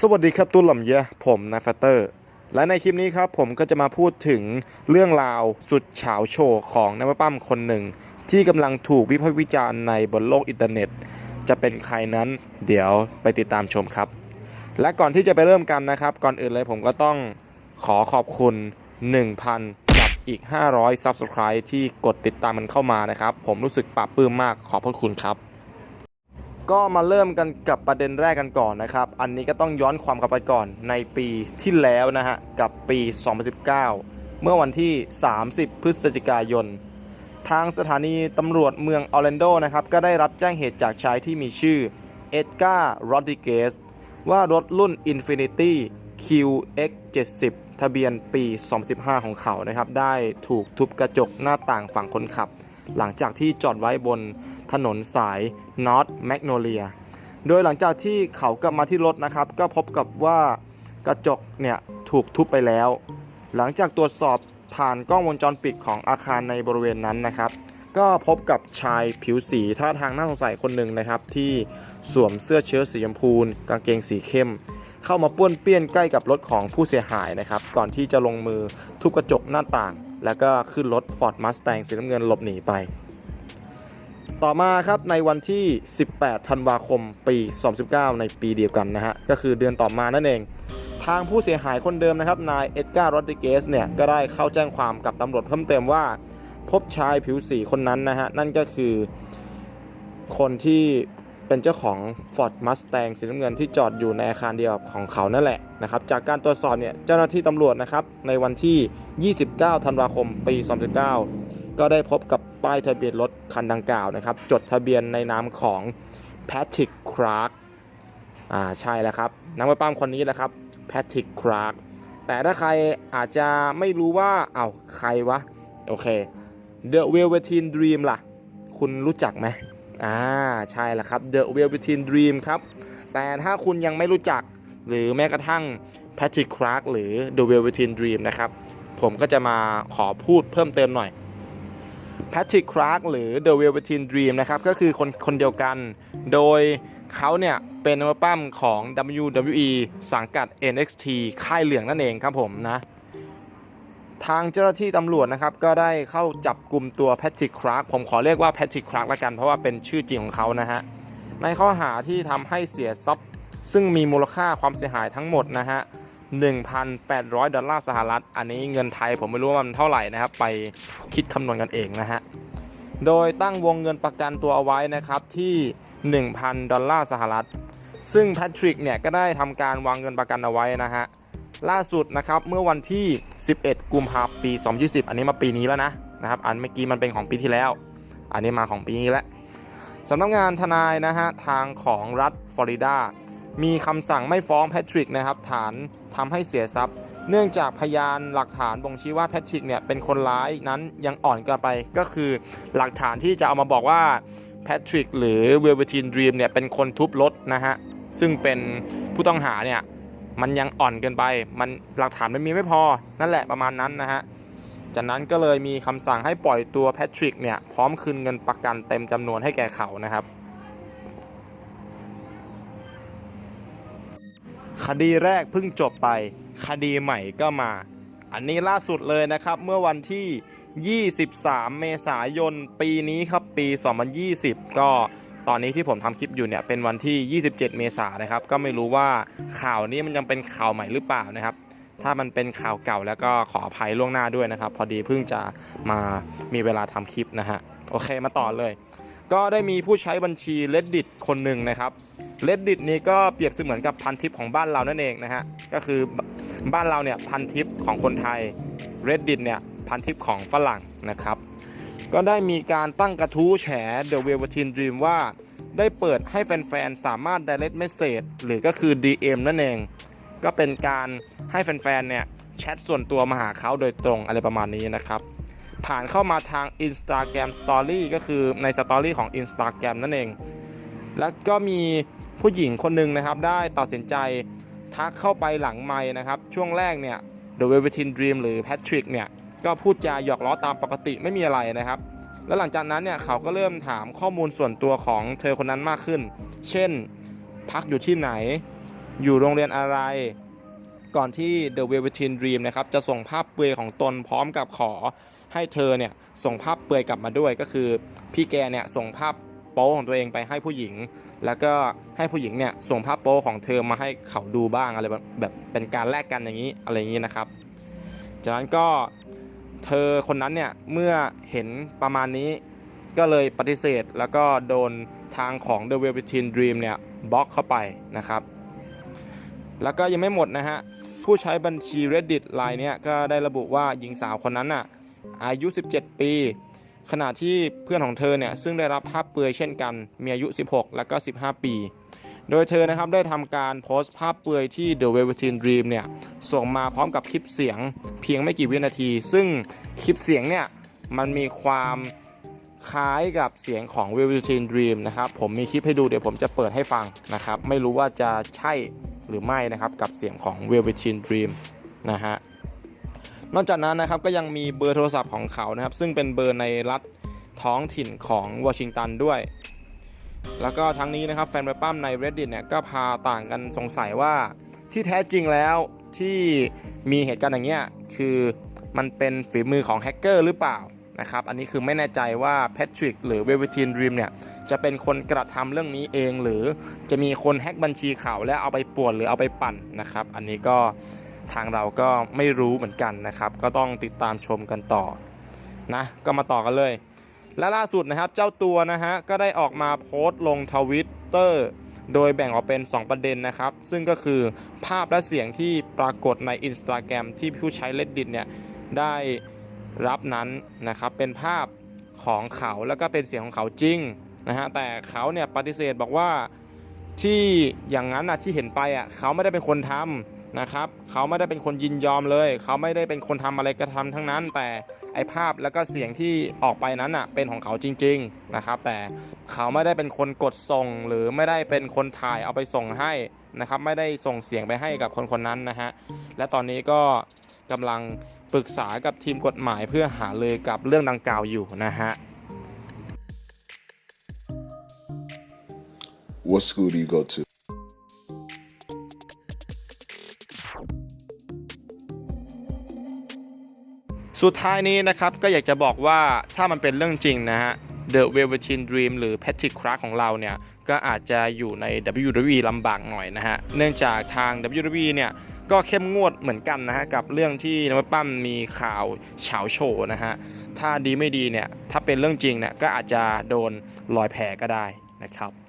สวัสดีครับตุ้นหล่ำเยะผมนายฟัตเตอร์ และในคลิปนี้ครับผมก็จะมาพูดถึงเรื่องราวสุดเฉาโชว์ของนักปั้มคนหนึ่ง ที่กำลังถูกวิพากษ์วิจารณ์ในบนโลกอินเทอร์เน็ต จะเป็นใครนั้นเดี๋ยวไปติดตามชมครับ และก่อนที่จะไปเริ่มกันนะครับ ก่อนอื่นเลยผมก็ต้องขอขอบคุณ 1,000 กับอีก 500 Subscribe ที่กดติดตามมันเข้ามานะครับ ผมรู้สึกปลาบปลื้มมากขอบพระคุณครับ ก็มาเริ่มกันกับประเด็นแรกกันก่อนนะครับ อันนี้ก็ต้องย้อนความกลับไปก่อนในปีที่แล้วนะฮะ กับปี 2019 เมื่อวันที่ 30 พฤศจิกายน ทางสถานีตำรวจเมืองออร์แลนโดนะครับ ก็ได้รับแจ้งเหตุจากชายที่มีชื่อเอ็ดการ์โรดิเกสว่ารถรุ่น Infinity QX70 ทะเบียนปี 2015 ของเขานะครับ ได้ถูกทุบกระจกหน้าต่างฝั่งคนขับ หลังจากที่จอดไว้บน ถนนสาย North Magnolia โดยหลังจากที่เขากลับมาที่รถนะครับ ก็พบกับว่ากระจกเนี่ยถูกทุบไปแล้ว หลังจากตรวจสอบผ่านกล้องวงจรปิดของอาคารในบริเวณนั้นนะครับ ก็พบกับชายผิวสีท่าทางน่าสงสัยคนหนึ่งนะครับ ที่สวมเสื้อเชิ้ตสีชมพูกางเกงสีเข้ม เข้ามาป้วนเปี้ยนใกล้กับรถของผู้เสียหายนะครับ ก่อนที่จะลงมือทุบกระจกหน้าต่าง แล้วก็ขึ้นรถ Ford Mustang สีน้ำเงินหลบหนีไป ต่อมาครับในวันที่ 18 ธันวาคม ปี 2019 ในปีเดียวกันนะฮะ ก็คือเดือนต่อมานั่นเอง ทางผู้เสียหายคนเดิมนะครับ นายเอ็ดการ์โรดริเกสเนี่ย ก็ได้เข้าแจ้งความกับตำรวจเพิ่มเติมว่า พบชายผิวสีคนนั้นนะฮะ นั่นก็คือคนที่เป็นเจ้าของ Ford Mustang สีน้ำเงินที่จอดอยู่ในอาคารเดียวกับของเขานั่นแหละนะครับ จากการตรวจสอบเนี่ยเจ้าหน้าที่ตำรวจนะครับในวันที่ 29 ธันวาคม ปี 2019 ก็ได้พบกับป้ายทะเบียนรถคันดังกล่าวนะครับ จดทะเบียนในนามของ Patrick Clark อ่าใช่แล้วครับนักมวยปั้มคนนี้แหละครับ Patrick Clark แต่ถ้าใครอาจจะไม่รู้ว่าเอา้าใครวะ โอเค The Velveteen Dream ล่ะ คุณรู้จักไหมอ่าใช่แล้วครับ The Velveteen Dream ครับ แต่ถ้าคุณยังไม่รู้จักหรือแม้กระทั่ง Patrick Clark หรือ The Velveteen Dream นะครับ ผมก็จะมาขอพูดเพิ่มเติมหน่อย Patrick Clark หรือ The Velveteen Dream นะครับ ก็คือคนคนเดียวกัน โดยเขาเนี่ยเป็นนักปั้มของ WWE สังกัด NXT ค่ายเหลืองนั่นเองครับผมนะ ทางเจ้าหน้าที่ตำรวจนะครับ ก็ได้เข้าจับกลุ่มตัว Patrick Clark ผมขอเรียกว่า Patrick Clark ละกัน เพราะว่าเป็นชื่อจริงของเขานะฮะ ในข้อหาที่ทำให้เสียทรัพย์ ซึ่งมีมูลค่าความเสียหายทั้งหมดนะฮะ 1,800 ดอลลาร์สหรัฐ อันนี้เงินไทยผมไม่รู้ว่ามันเท่าไหร่นะครับ ไปคิดคำนวณกันเองนะฮะ โดยตั้งวงเงินประกันตัวเอาไว้นะครับที่ 1,000 ดอลลาร์สหรัฐ ซึ่งแพทริกเนี่ยก็ได้ทำการวางเงินประกันเอาไว้นะฮะ ล่าสุดนะครับเมื่อวันที่ 11 กุมภาพันธ์ปี 2020 อันนี้มาปีนี้แล้วนะนะครับ อันเมื่อกี้มันเป็นของปีที่แล้ว อันนี้มาของปีนี้แล้วสำนักงานทนายนะฮะทางของรัฐฟลอริดา มีคำสั่งไม่ฟ้องแพทริกนะครับฐานทำให้เสียทรัพย์ เนื่องจากพยานหลักฐานบ่งชี้ว่าแพทริกเนี่ยเป็นคนร้ายนั้นยังอ่อนเกินไป ก็คือหลักฐานที่จะเอามาบอกว่าแพทริกหรือเวลเวทีนดรีมเนี่ยเป็นคนทุบรถนะฮะซึ่งเป็นผู้ต้องหาเนี่ยมันยังอ่อนเกินไป มันหลักฐานมันมีไม่พอ นั่นแหละประมาณนั้นนะฮะ จากนั้นก็เลยมีคำสั่งให้ปล่อยตัวแพทริกเนี่ย พร้อมคืนเงินประกันเต็มจำนวนให้แก่เขานะครับ คดีแรกเพิ่งจบไป คดีใหม่ก็มา อันนี้ล่าสุดเลยนะครับ เมื่อวันที่ 23 เมษายน ปีนี้ครับ ปี 2020 ก็ตอนนี้ที่ผมทำคลิปอยู่เนี่ยเป็นวันที่ 27 เมษายนนะครับ ก็ไม่รู้ว่าข่าวนี้มันยังเป็นข่าวใหม่หรือเปล่านะครับ ถ้ามันเป็นข่าวเก่าแล้วก็ขออภัยล่วงหน้าด้วยนะครับ พอดีเพิ่งจะมามีเวลาทำคลิปนะฮะ โอเคมาต่อเลย ก็ได้มีผู้ใช้บัญชี reddit คนหนึ่งนะครับ reddit นี้ก็เปรียบเสมือนกับพันทิปของบ้านเรานั่นเองนะฮะก็คือบ้านเราเนี่ยพันทิปของคนไทย reddit เนี่ยพันทิปของฝรั่งนะครับ ก็ได้มีการตั้งกระทู้แฉ The Velveteen Dream ว่า ได้เปิดให้แฟนๆ สามารถ direct message หรือก็คือ DM นั่นเอง ก็เป็นการให้แฟนๆ เนี่ยแชทส่วนตัวมาหาเขาโดยตรงอะไรประมาณนี้นะครับ ผ่านเข้ามาทาง Instagram Story ก็คือใน Story ของ Instagram นั่นเอง แล้วก็มีผู้หญิงคนหนึ่งนะครับ ได้ตัดสินใจทักเข้าไปหลังไม้นะครับ ช่วงแรกเนี่ย The Velveteen Dream หรือ Patrick เนี่ย ก็พูดจาหยอกล้อตามปกติไม่มีอะไรนะครับ แล้วหลังจากนั้นเนี่ยเขาก็เริ่มถามข้อมูลส่วนตัวของเธอคนนั้นมากขึ้น เช่น พักอยู่ที่ไหน อยู่โรงเรียนอะไรก่อนที่ The Velveteen Dream นะครับ จะส่งภาพเปลือยของตนพร้อมกับขอ ให้เธอเนี่ยส่งภาพเปลือยกลับมาด้วยก็คือ พี่แกเนี่ยส่งภาพโป๊ของตัวเองไปให้ผู้หญิง แล้วก็ให้ผู้หญิงเนี่ยส่งภาพโป๊ของเธอมาให้เขาดูบ้างอะไรแบบแบบเป็นการแลกกันอย่างนี้อะไรอย่างนี้นะครับ จากนั้นก็เธอคนนั้นเนี่ยเมื่อเห็นประมาณนี้ก็เลยปฏิเสธแล้วก็โดนทางของ The Velveteen Dream เนี่ยบล็อกเข้าไปนะครับ แล้วก็ยังไม่หมดนะฮะ ผู้ใช้บัญชี Reddit รายเนี้ยก็ได้ระบุว่าหญิงสาวคนนั้นน่ะ อายุ 17 ปี ขณะที่เพื่อนของเธอเนี่ยซึ่งได้รับภาพเปลือยเช่นกัน มีอายุ 16 และก็ 15 ปี โดยเธอนะครับได้ทำการโพสต์ภาพเปลือยที่ The Velveteen Dream เนี่ยส่งมาพร้อมกับคลิปเสียงเพียงไม่กี่วินาที ซึ่งคลิปเสียงเนี่ยมันมีความคล้ายกับเสียงของ Velveteen Dream นะครับ ผมมีคลิปให้ดูเดี๋ยวผมจะเปิดให้ฟังนะครับ ไม่รู้ว่าจะใช่หรือไม่นะครับ กับเสียงของ Velveteen Dream นะฮะ นอกจากนั้นนะครับก็ยังมีเบอร์โทรศัพท์ของเขานะครับ ซึ่งเป็นเบอร์ในรัฐท้องถิ่นของวอชิงตันด้วย แล้วก็ทั้งนี้นะครับแฟนเว็บปั้มใน Reddit เนี่ยก็พาต่างกันสงสัยว่าที่แท้จริงแล้วที่มีเหตุการณ์อย่างเงี้ยคือมันเป็นฝีมือของแฮกเกอร์หรือเปล่านะครับ อันนี้คือไม่แน่ใจว่าแพทริกหรือเว v e t i n Dream เนี่ยจะเป็นคนกระทำเรื่องนี้เอง หรือจะมีคนแฮกบัญชีเขาแล้วเอาไปป่วนหรือเอาไปปั่นนะครับ อันนี้ก็ ทางเราก็ไม่รู้เหมือนกันนะครับ ก็ต้องติดตามชมกันต่อนะก็มาต่อกันเลย และล่าสุดนะครับเจ้าตัวนะฮะก็ได้ออกมาโพสต์ลงทวิตเตอร์โดยแบ่งออกเป็น 2 ประเด็นนะครับ ซึ่งก็คือภาพและเสียงที่ปรากฏใน Instagram ที่ผู้ใช้ Reddit เนี่ยได้รับนั้นนะครับ เป็นภาพของเขาแล้วก็เป็นเสียงของเขาจริงนะฮะแต่เขาเนี่ยปฏิเสธบอกว่า ที่อย่างนั้นนะที่เห็นไปอะเขาไม่ได้เป็นคนทำนะครับเขาไม่ได้เป็นคนยินยอมเลย เขาไม่ได้เป็นคนทำอะไรกระทำทั้งนั้น แต่ไอภาพแล้วก็เสียงที่ออกไปนั้นอะเป็นของเขาจริง ๆนะครับ แต่เขาไม่ได้เป็นคนกดส่ง หรือไม่ได้เป็นคนถ่ายเอาไปส่งให้นะครับ ไม่ได้ส่งเสียงไปให้กับคนคนนั้นนะฮะและตอนนี้ก็กำลังปรึกษากับทีมกฎหมายเพื่อหาเลยกับเรื่องดังกล่าวอยู่นะฮะ What school do you go to? สุดท้ายนี้นะครับก็อยากจะบอกว่าถ้ามันเป็นเรื่องจริงนะฮะ The Velveteen Dream หรือ Patrick Clark ของเราเนี่ย ก็อาจจะอยู่ใน WWE ลำบากหน่อยนะฮะ เนื่องจากทาง WWE เนี่ยก็เข้มงวดเหมือนกันนะฮะ กับเรื่องที่นวปั้มมีข่าวเฉาโชว์นะฮะ ถ้าดีไม่ดีเนี่ย ถ้าเป็นเรื่องจริงเนี่ยก็อาจจะโดนลอยแพก็ได้นะครับ